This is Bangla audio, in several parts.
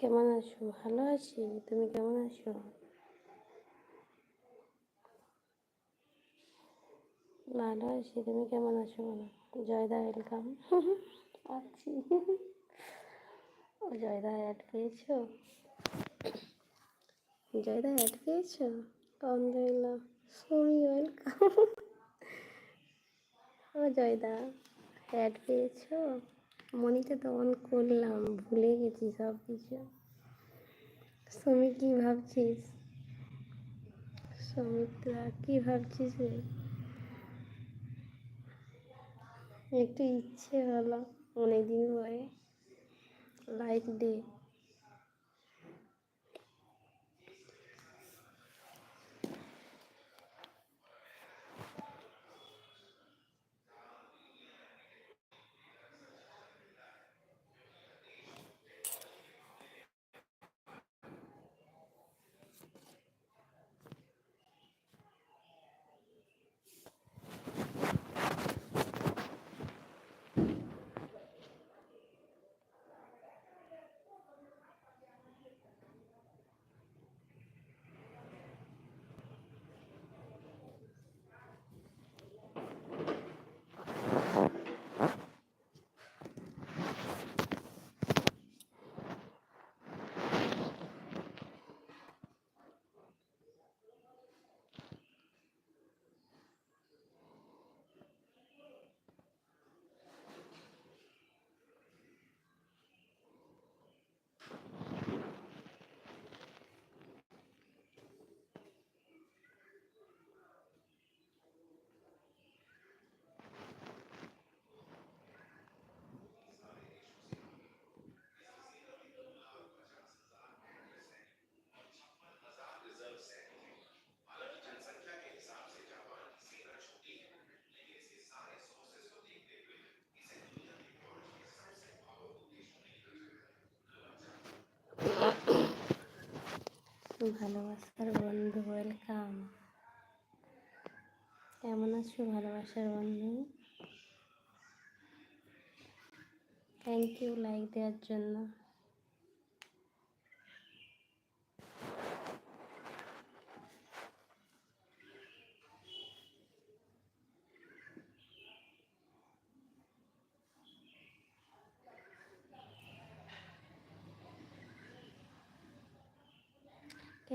কেমন আছো? ভালো আছি। তুমি কেমন আছো? ভালো আছি। তুমি কেমন আছো বলো? জয়দা ওয়েলকাম আছি। ও জয়দা অ্যাড পেয়েছ? জয়দা অ্যাড পেয়েছ? আলহামদুলিল্লাহ সুমি ওয়েলকাম ও জয়দা অ্যাড পেয়েছ? মনিতে তো অন করলাম, ভুলে গেছি সব কিছু সুমি কি ভাবছিস? সৌমিত্রা কি ভাবছিস রে? একটু ইচ্ছে হলো অনেকদিন পরে। লাইক দে ভালোবাসার বন্ধু ওয়েলকাম কেমন আছো ভালোবাসার বন্ধু? থ্যাংক ইউ লাইক দেওয়ার জন্য।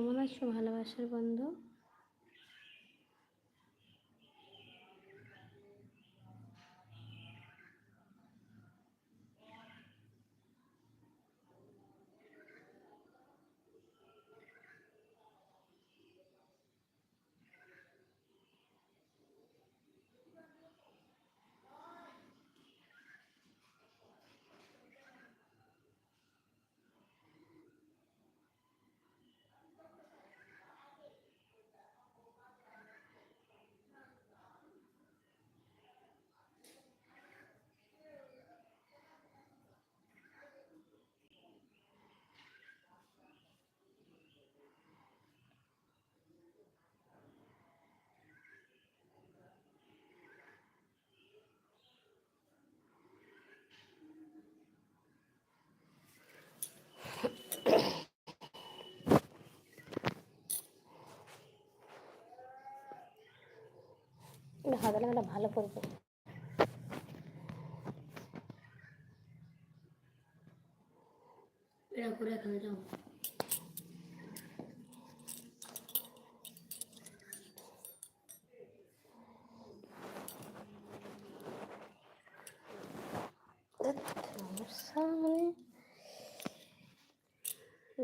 কেমন আছো? ভালোবাসার বন্ধু? হাতে ভালো করব এটা করে এখানে যাও সামনে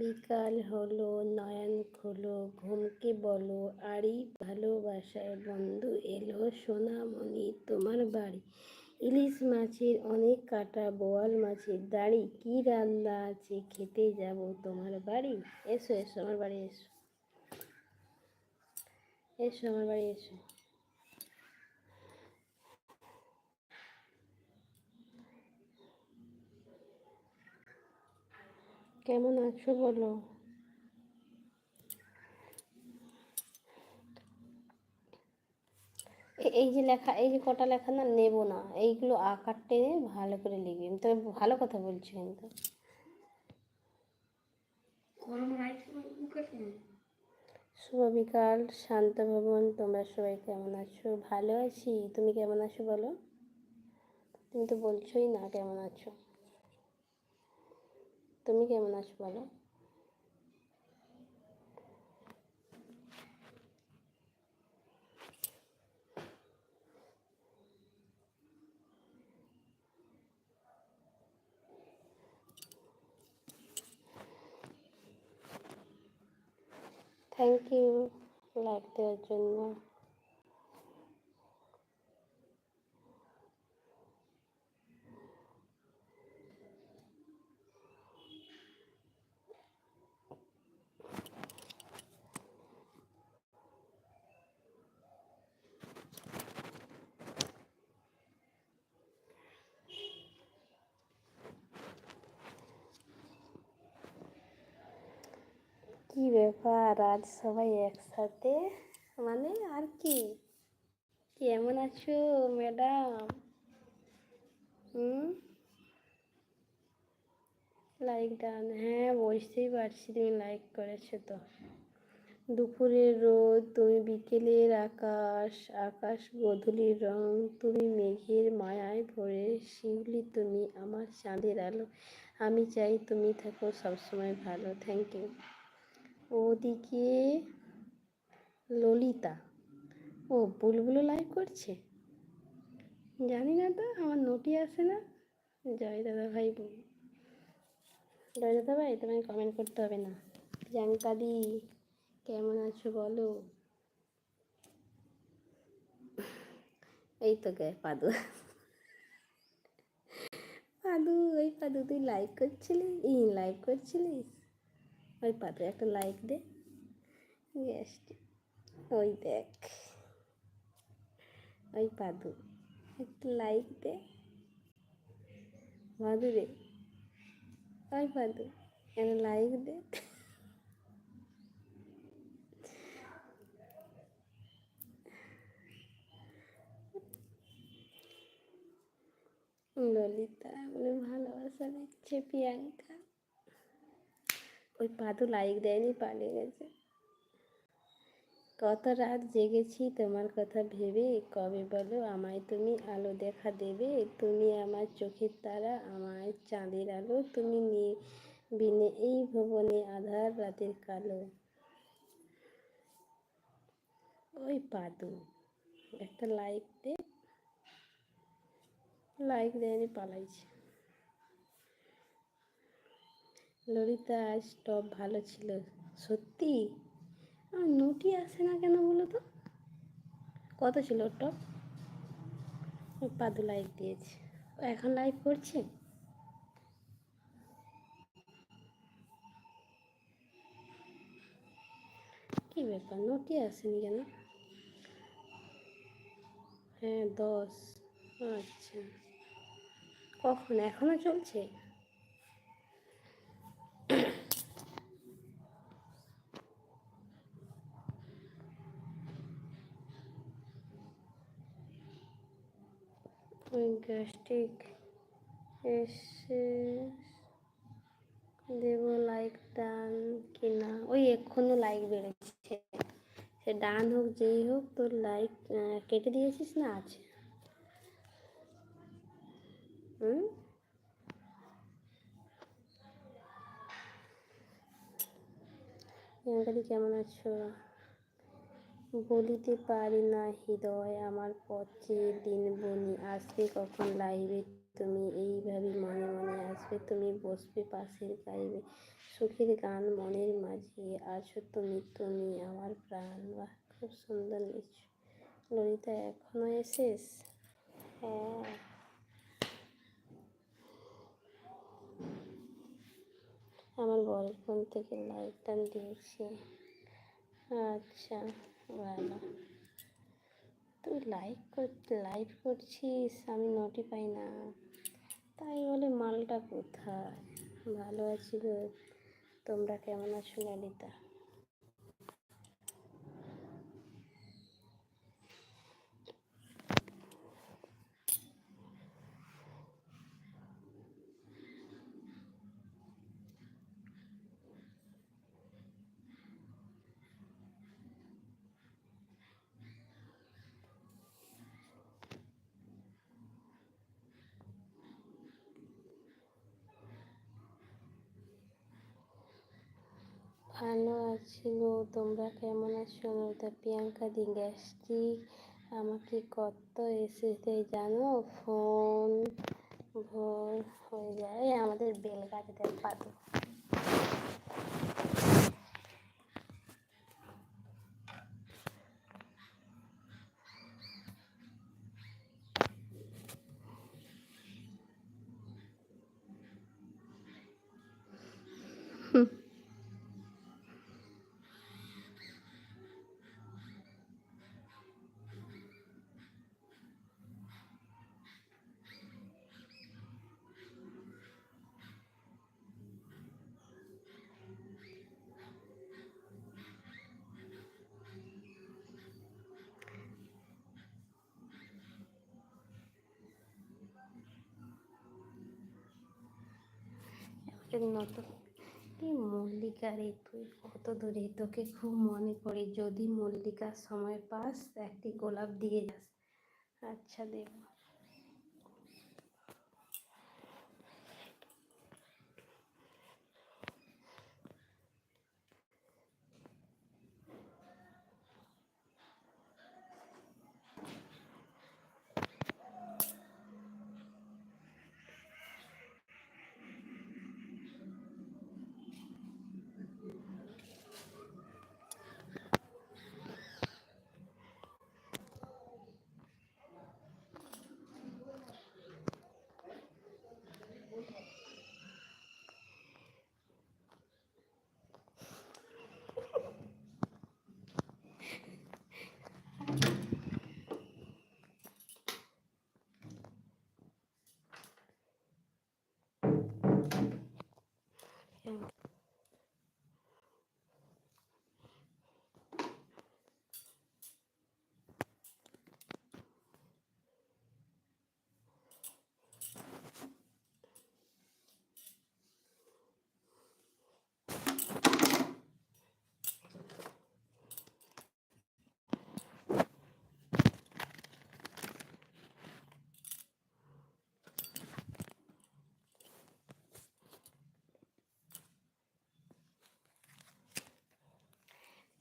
বিকাল হলো, নয়ন খোলো, ঘুমকে বলো, আড়ি ভালোবাসায় বন্ধু এলো, সোনামণি তোমার বাড়ি। ইলিশ মাছের অনেক কাটা, বোয়াল মাছের দাড়ি, কি রান্না আছে খেতে যাব তোমার বাড়ি? এসো এসো, আমার বাড়ি এসো। এসো, আমার বাড়ি এসো। কেমন আছো বলো? এই যে লেখা এই যে কটা লেখা না নেব না এইগুলো আকার টেনে ভালো করে লিখবি। আমি তবে ভালো কথা বলছি কিন্তু। শুভ বিকাল শান্ত ভবন তোমরা সবাই কেমন আছো? ভালো আছি তুমি কেমন আছো বলো? তুমি তো বলছোই না কেমন আছো। তুমি কেমন আছো বলো থ্যাংক ইউ লাইক দেওয়ার জন্য কি ব্যাপার আজ সবাই একসাথে? মানে আর কি? কেমন আছো, ম্যাডাম? হুম? লাইক ডান হ্যাঁ বুঝতেই পারছি তুমি লাইক করেছ তো। দুপুরের রোদ, তুমি বিকেলের আকাশ আকাশ গধূলির রং, তুমি মেঘের মায়ায় ভরে, শিউলি তুমি আমার চাঁদের আলো। আমি চাই তুমি থাকো সবসময় ভালো। থ্যাংক ইউ ওদিকে ললিতা। ও বুলবুলো লাইভ করছে? জানি না তো, আমার নোটি আসে না। জয় দাদা ভাই জয় দাদা ভাই তোমায় কমেন্ট করতে হবে না। জাঙ্কাদি কেমন আছো বলো? এই তো গে, পাদু। পাদু, ওই পাদু, তুই লাইভ করছিলি? ই লাইভ করছিলিস? ওই পাদু একটা লাইক দে। গ্যাসটি ওই দেখ। ওই পাদু একটা লাইক দে। পাদু রে। ওই পাদু একটা লাইক দে। ললিতা বলে ভালোবাসা দিচ্ছে প্রিয়াঙ্কা। ওই পাদু লাইক দেয়নি, পালিয়ে গেছে। কত রাত জেগেছি তোমার কথা ভেবে, কবে বলো আমায় তুমি আলো দেখা দেবে? তুমি আমার চোখের তারা, আমায় চাঁদের আলো, তুমি নিয়ে বিনে এই ভুবনে আধার রাতের কালো। ওই পাদু, একটা লাইক দে। লাইক দেয়নি, পালাইছে। ললিতা আজ টপ ভালো ছিল। সত্যি? আমার নোটি আসে না কেন বলো তো? কত ছিল ওর টপ? পাদু লাইক দিয়েছে। ও এখন লাইভ করছে? কি ব্যাপার? নোটি আসেনি কেন? হ্যাঁ দশ। আচ্ছা। কখন? এখনও চলছে ওই গ্যাস্ট্রিক এসে দেব লাইক ডান কি না? ওই এক্ষুনি লাইক বেড়েছে। সে ডান হোক, যেই হোক, তোর লাইক কেটে দিয়েছিস না আছে? হুম? কেমন আছো? বলিতে পারি না, হৃদয় আমার পথে দিন বনি। আসবে কখন লাইবে তুমি? এইভাবে মনে মনে আসবে তুমি, বসবে পাশের গাইবে। সুখের গান মনের মাঝে, আছো তুমি তুমি আমার প্রাণ। বাহ, খুব সুন্দর লিখছো। ললিতা, এখনও এসেস হ্যাঁ। আমার বরের ফোন থেকে লাইটটা দিয়েছি। আচ্ছা। ভালো তুই লাইক লাইভ করছিস, আমি নোটি পাই না। তাই বলে মালটা কোথায়? ভালো আছি তোমরা কেমন আছো, ললিতা? ভালো আছি গো। তোমরা কেমন আছো? তা প্রিয়াঙ্কা দি গ্যাস্ট্রিক আমাকে কত এসেছে জানো? ফোন ভোর হয়ে যায়। আমাদের বেল গাছটা পাতো আমাদের নতুন। এই মল্লিকা রে তুই, কত দূরে? তোকে খুব মনে করি যদি মল্লিকা সময় পাস, একটি গোলাপ দিয়ে যাস। আচ্ছা দেব।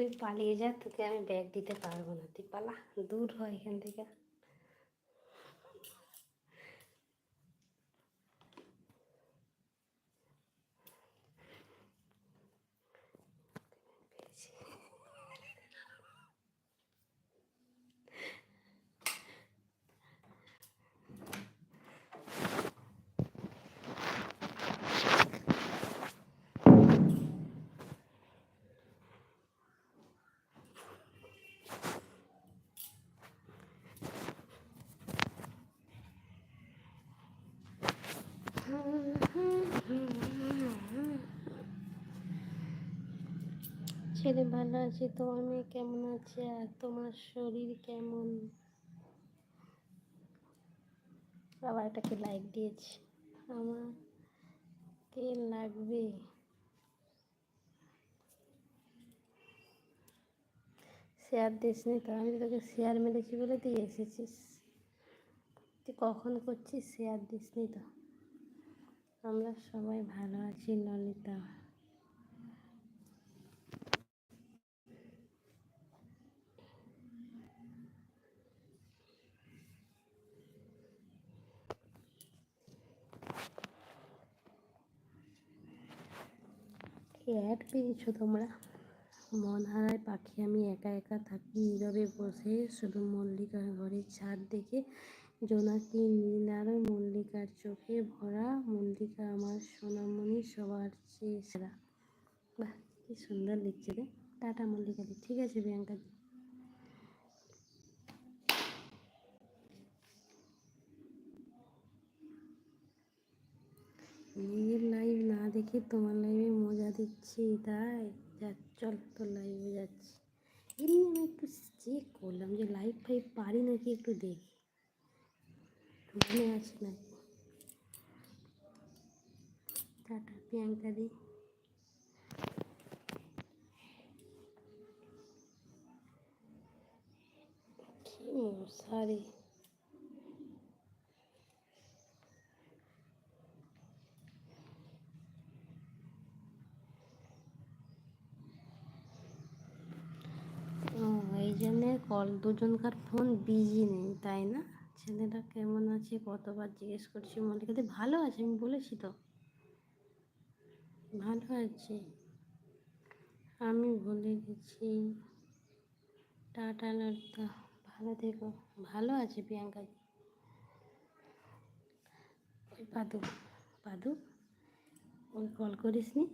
তুই পালিয়ে যা, তোকে আমি ব্যাগ দিতে পারব না। তুই পালা, দূর হয় এখান থেকে। ছেলে ভালো আছে? তোমার মেয়ে কেমন আছে? আর তোমার শরীর কেমন? আবার এটাকে লাইক দিয়েছি। আমার কে লাগবে। শেয়ার দিস নি তো? আমি তোকে শেয়ার মেরেছি বলে তুই এসেছিস। তুই কখন করছিস? শেয়ার দিস নি তো? আমরা সবাই ভালো আছি, ললিতা। অ্যাড পেয়েছ তোমরা? মন হারায় পাখি, আমি একা একা থাকি, নীরবে বসে শুধু মল্লিকার ঘরের ছাদ দেখে। জোনাকি, নীল আর মল্লিকার চোখে ভরা মল্লিকা আমার সোনামণি সবার চেয়ে সেরা। বাহ, কি সুন্দর লিখছে রে। টাটা মল্লিকা দি ঠিক আছে প্রিয়াঙ্কা দি নিজের লাইভ না দেখে তোমার লাইভে মজা দিচ্ছি, তাই? যা চল তোর লাইভে যাচ্ছি। এমনি আমি একটু চেক করলাম যে লাইভ ফাইভ পারি নাকি একটু দেখি। মনে আছে নাকি টাটা, প্রিয়াঙ্কা দি। মশারি কল, দুজনকার ফোন বিজি নেই, তাই না? ছেলেটা কেমন আছে? কতবার জিজ্ঞেস করছি মল্লিকাদি ভালো আছে? আমি বলেছি তো। ভালো আছে। আমি বলে গেছি টাটা লতা ভালো থেকো। ভালো আছে প্রিয়াঙ্কাদি ওই পাদু পাদু, ওই কল করিসনি?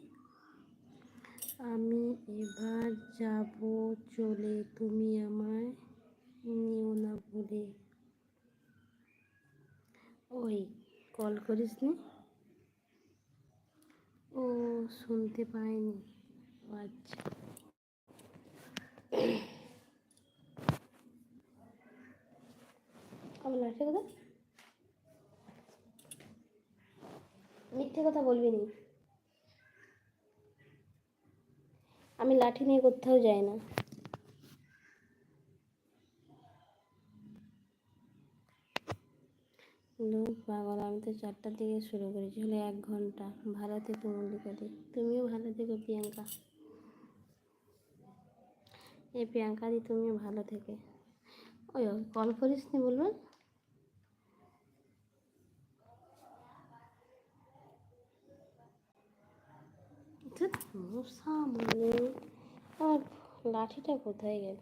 আমি এবার যাব চলে, তুমি আমায় নিও না ভুলে ওই, কল করিসনি? ও, শুনতে পাইনি। আচ্ছা। কথা মিথ্যে কথা বলবি নি? আমি লাঠি নিয়ে কোথাও যাই না। পাগল, আমি তো চারটার দিকে শুরু করেছি, হলো এক ঘণ্টা। ভালো থেকো মল্লিকা দি। তুমিও ভালো থেকো, প্রিয়াঙ্কা। এই প্রিয়াঙ্কা দি, তুমিও ভালো থেকে। ওই কল করিস নি বলবেন? মশা মানে আর লাঠিটা কোথায় গেল?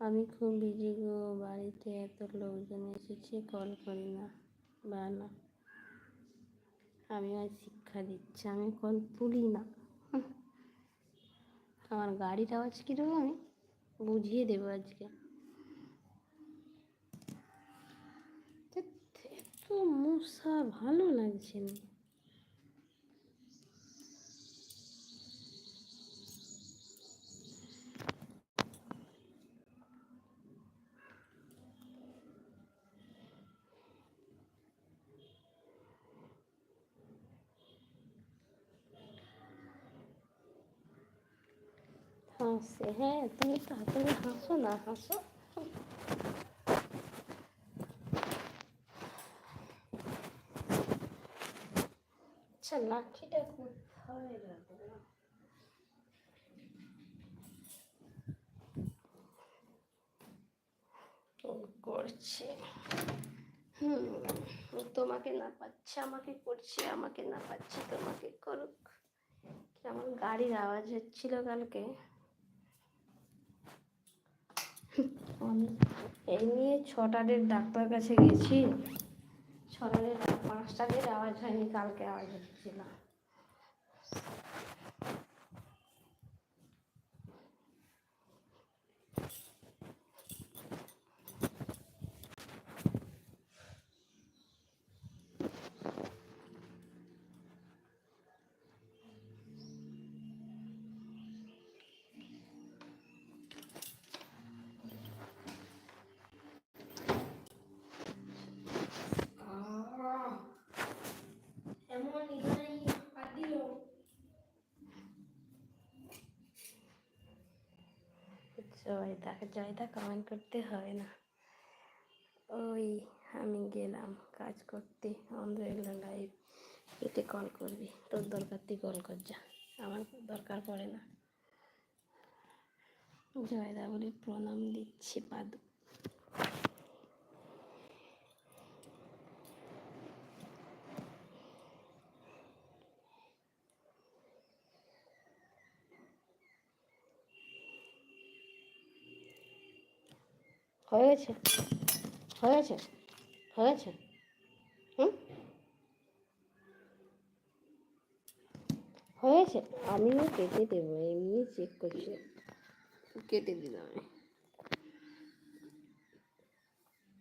আমি খুব বিজি গো, বাড়িতে এত লোকজন এসেছে কল করি না বা না আমি আর শিক্ষা দিচ্ছি, আমি কল তুলি না। আমার গাড়ির আওয়াজ কী দেবো আমি? বুঝিয়ে দেবো আজকে ধ্যাৎ, এত মশা ভালো লাগছে না। হাসে হ্যাঁ তুমি তাড়াতাড়ি হাসো না হাসো। আচ্ছা লাঠিটা কোথায় করছে। হুম, তোমাকে না পাচ্ছে, আমাকে করছে, আমাকে না পাচ্ছে, তোমাকে করুক। কি আমার গাড়ির আওয়াজ হচ্ছিল কালকে। এই নিয়ে ছটাদের ডাক্তার কাছে গেছি। ছটাদের দিয়ে আওয়াজ হয়নি কালকে আওয়াজ হচ্ছিল। জয়দা জয়দা কমেন্ট করতে হয় না। ওই আমি গেলাম কাজ করতে আমাদের এগুলো লাইভ এতে কল করবি, তোর দরকার তুই কল কর যা, আমার দরকার পড়ে না। জয়দা বলি প্রণাম দিচ্ছি পাদু হয়ে গেছে হয়ে গেছে হয়ে গেছে হুম? হয়েছে। আমিও কেটে দেবো, এমনি চেক করছি। কেটে দিলাম আমি।